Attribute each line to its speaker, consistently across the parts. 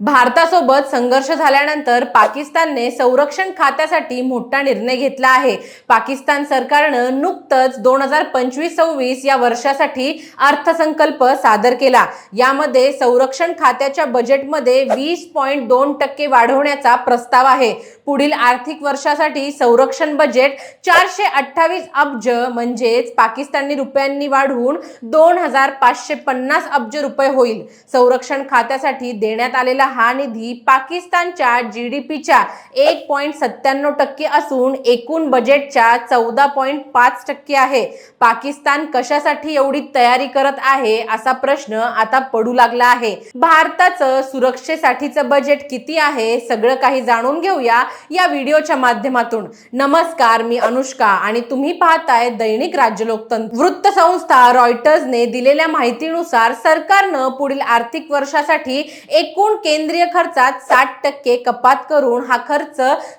Speaker 1: भारतासोबत संघर्ष झाल्यानंतर पाकिस्तानने संरक्षण खात्यासाठी मोठा निर्णय घेतला आहे. पाकिस्तान सरकारनं नुकतंच दोन हजार पंचवीस सव्वीस या वर्षासाठी अर्थसंकल्प सादर केला. यामध्ये संरक्षण खात्याच्या बजेटमध्ये वीस पॉईंट दोन टक्के वाढवण्याचा प्रस्ताव आहे. पुढील आर्थिक वर्षासाठी संरक्षण बजेट चारशे अठ्ठावीस अब्ज म्हणजेच पाकिस्तानी रुपयांनी वाढवून दोन हजार पाचशे पन्नास अब्ज रुपये होईल. संरक्षण खात्यासाठी देण्यात आलेला हा निधी पाकिस्तानच्या जी डी पीच्या एक पॉईंट सत्त्याण्णव टक्के असून एकूण बजेटच्या चौदा पॉईंट पाच टक्के आहे. पाकिस्तान कशासाठी एवढी तयारी करत आहे असा प्रश्न आता पडू लागला आहे. भारताचं सुरक्षेसाठीचं बजेट किती आहे सगळं काही जाणून घेऊया या व्हिडिओच्या माध्यमातून. नमस्कार मी अनुष्का आणि तुम्ही पाहताय दैनिक राज्यलोकतंत्र. वृत्तसंस्था रॉयटर्सने दिलेल्या माहितीनुसार सरकारनं पुढील आर्थिक वर्षासाठी एकूण केंद्र केंद्रीय खर्चात साठ टक्के कपात करून हा खर्च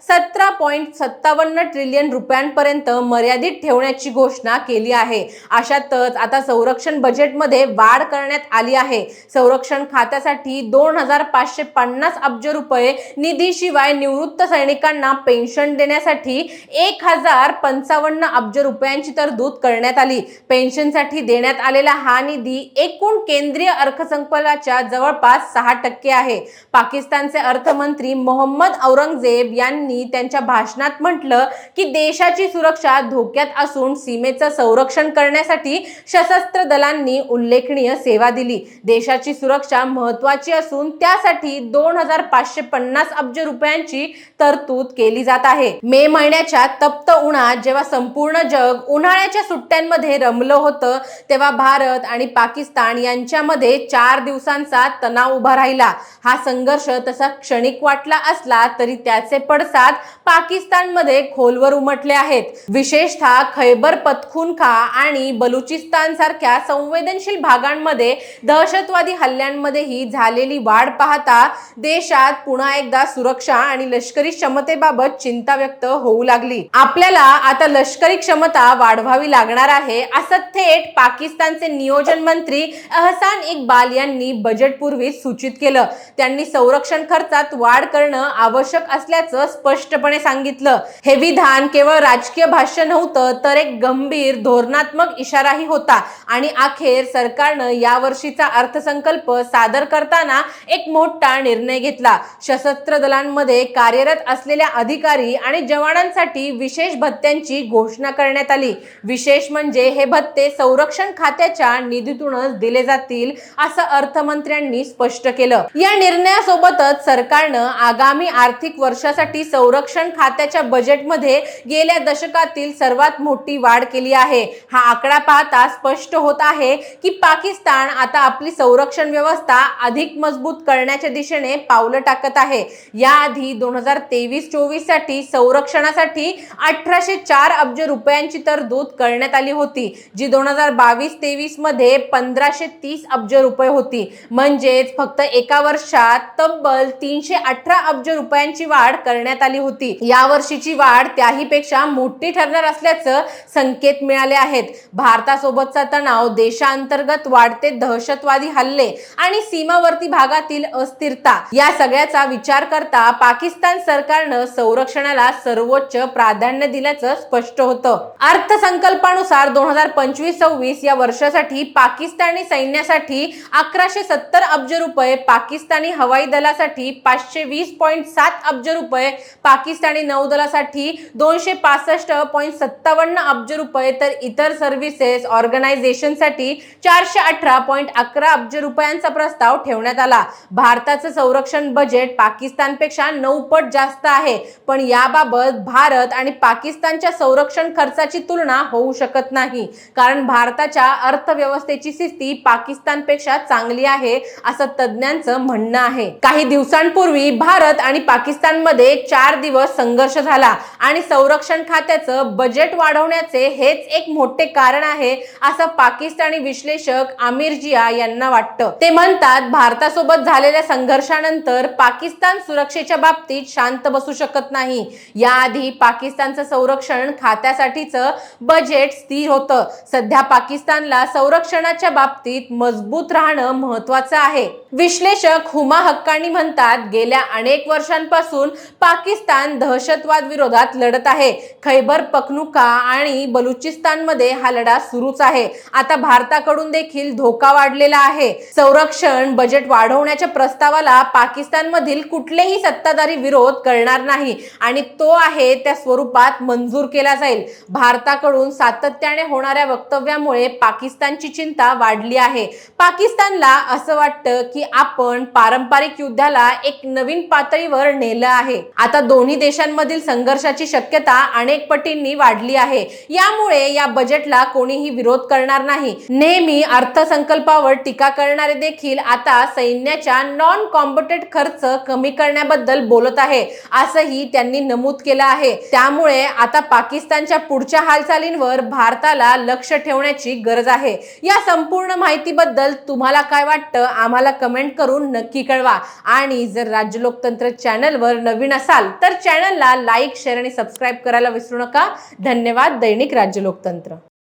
Speaker 1: सतरा पॉईंट सत्तावन्न ट्रिलियन रुपयांपर्यंत मर्यादित ठेवण्याची घोषणा केली आहे. अशातच आता संरक्षण बजेटमध्ये वाढ करण्यात आली आहे. संरक्षण खात्यासाठी दोन हजार पाचशे पन्नास अब्ज रुपये निधीशिवाय निवृत्त सैनिकांना पेन्शन देण्यासाठी एक हजार पंचावन्न अब्ज रुपयांची तरतूद करण्यात आली. पेन्शनसाठी देण्यात आलेला हा निधी एकूण केंद्रीय अर्थसंकल्पाच्या जवळपास सहा टक्के आहे. पाकिस्तानचे अर्थमंत्री मोहम्मद औरंगजेब यांनी त्यांच्या भाषणात म्हटलं की देशाची सुरक्षा धोक्यात असून सीमेचं संरक्षण करण्यासाठी सशस्त्र दलांनी उल्लेखनीय सेवा दिली. देशाची सुरक्षा महत्वाची असून त्यासाठी दोन हजार पाचशे पन्नास अब्ज रुपयांची तरतूद केली जात आहे. मे महिन्याच्या तप्त उन्हात जेव्हा संपूर्ण जग उन्हाळ्याच्या सुट्ट्यांमध्ये रमलं होतं तेव्हा भारत आणि पाकिस्तान यांच्यामध्ये चार दिवसांचा तणाव उभा राहिला. हा संघर्ष तसा क्षणिक वाटला असला तरी त्याचे पडसाद पाकिस्तानमध्ये खोलवर उमटले आहेत. विशेषतः खैबर पतखुनखा आणि बलुचिस्तान सारख्या संवेदनशील भागांमध्ये दहशतवादी हल्ल्यांमध्येही झालेली वाढ पाहता देशात पुन्हा एकदा सुरक्षा आणि लष्करी क्षमतेबाबत चिंता व्यक्त होऊ लागली. आपल्याला आता लष्करी क्षमता वाढवावी लागणार आहे असं थेट पाकिस्तानचे नियोजन मंत्री अहसान इकबाल यांनी बजेटपूर्वी सूचित केलं. त्यांनी संरक्षण खर्चात वाढ करणं आवश्यक असल्याचं स्पष्टपणे सांगितलं. हे विधान केवळ राजकीय भाष्य नव्हतं तर एक गंभीर धोरणात्मक इशाराही होता. आणि अखेर सरकारनं या वर्षीचा अर्थसंकल्प सादर करताना एक मोठा निर्णय घेतला. सशस्त्र दलांमध्ये कार्यरत असलेल्या अधिकारी आणि जवानांसाठी विशेष भत्त्यांची घोषणा करण्यात आली. विशेष म्हणजे हे भत्ते संरक्षण खात्याच्या निधीतूनच दिले जातील असं अर्थमंत्र्यांनी स्पष्ट केलं. या निर्णय निर्णयासोबतच सरकारनं आगामी आर्थिक वर्षासाठी संरक्षण खात्याच्या बजेटमध्ये गेल्या दशकातील सर्वात मोठी वाढ केली आहे. हा आकडा पाहता स्पष्ट होत आहे की पाकिस्तान आता आपली संरक्षण व्यवस्था अधिक मजबूत करण्याच्या दिशेने पावलं टाकत आहे. याआधी दोन हजार तेवीस चोवीससाठी संरक्षणासाठी अठराशे चार अब्ज रुपयांची तरतूद करण्यात आली होती जी दोन हजार बावीस तेवीसमध्ये पंधराशे तीस अब्ज रुपये होती. म्हणजेच फक्त एका वर्षात तब्बल तीनशे अठरा अब्ज रुपयांची वाढ करण्यात आली होती. या वर्षीची वाढ त्याही पेक्षा मोठी ठरणार असल्याचं संकेत मिळाले आहेत. भारतासोबतचा तणाव देशांतर्गत वाढते दहशतवादी हल्ले आणि सीमावर्ती भागातील अस्थिरता या सगळ्याचा विचार करता पाकिस्तान सरकारनं संरक्षणाला सर्वोच्च प्राधान्य दिल्याचं स्पष्ट होतं. अर्थसंकल्पानुसार दोन हजार पंचवीस सव्वीस या वर्षासाठी पाकिस्तानी सैन्यासाठी अकराशे सत्तर अब्ज रुपये पाकिस्तानी हवाई दलासाठी पाचशे वीस पॉईंट सात अब्ज रुपये पाकिस्तानी नौदलासाठी दोनशे पासष्ट पॉईंट सत्तावन्न अब्ज रुपये तर इतर सर्व्हिसेस ऑर्गनायझेशनसाठी चारशे अठरा पॉईंट अकरा अब्ज रुपयांचा प्रस्ताव ठेवण्यात आला. भारताचं संरक्षण बजेट पाकिस्तानपेक्षा नऊ पट जास्त आहे पण याबाबत भारत आणि पाकिस्तानच्या संरक्षण खर्चाची तुलना होऊ शकत नाही कारण भारताच्या अर्थव्यवस्थेची स्थिती पाकिस्तानपेक्षा चांगली आहे असं तज्ज्ञांचं म्हणणं आहे. काही दिवसांपूर्वी भारत आणि पाकिस्तानमध्ये चार दिवस संघर्ष झाला आणि संरक्षण खात्याचं बजेट वाढवण्याचे हेच एक मोठे कारण आहे असं पाकिस्तानी विश्लेषक आमिर जिया यांना वाटतं. ते म्हणतात भारतासोबत झालेल्या संघर्षानंतर पाकिस्तान सुरक्षेच्या बाबतीत शांत बसू शकत नाही. याआधी पाकिस्तानचं संरक्षण खात्यासाठीचं बजेट स्थिर होतं. सध्या पाकिस्तानला संरक्षणाच्या बाबतीत मजबूत राहणं महत्वाचं आहे. विश्लेषक हुमा हुमा हक्कानी म्हणतात गेल्या अनेक वर्षांपासून पाकिस्तान दहशतवाद विरोधात लढत आहे. खैबर पखनुका आणि बलुचिस्तानमध्ये हा लढा सुरूच आहे. आता भारताकडून देखील धोका वाढलेला आहे. संरक्षण बजेट वाढवण्याच्या प्रस्तावाला पाकिस्तानमधील कुठलेही सत्ताधारी विरोध करणार नाही आणि तो आहे त्या स्वरूपात मंजूर केला जाईल. भारताकडून सातत्याने होणाऱ्या वक्तव्यामुळे पाकिस्तानची चिंता वाढली आहे. पाकिस्तानला असं वाटतं की आपण पार पारंपरिक युद्धाला एक नवीन पातळीवर नेलं आहे. आता दोन्ही देशांमधील संघर्षाची शक्यता अनेक पटींनी वाढली आहे. यामुळे या बजेटला कोणीही विरोध करणार नाही. नेहमी अर्थसंकल्पावर टीका करणारे देखील आता सैन्याच्या नॉन कॉम्बटेड खर्च कमी करण्याबद्दल बोलत आहे असंही त्यांनी नमूद केलं आहे. त्यामुळे आता पाकिस्तानच्या पुढच्या हालचालींवर भारताला लक्ष ठेवण्याची गरज आहे. या संपूर्ण माहितीबद्दल तुम्हाला काय वाटतं? आम्हाला कमेंट करून नक्की कळवा. आणि जर राज्य लोकतंत्र चॅनलवर नवीन असाल तर चॅनलला लाईक शेअर आणि सबस्क्राईब करायला विसरू नका. धन्यवाद दैनिक राज्य लोकतंत्र.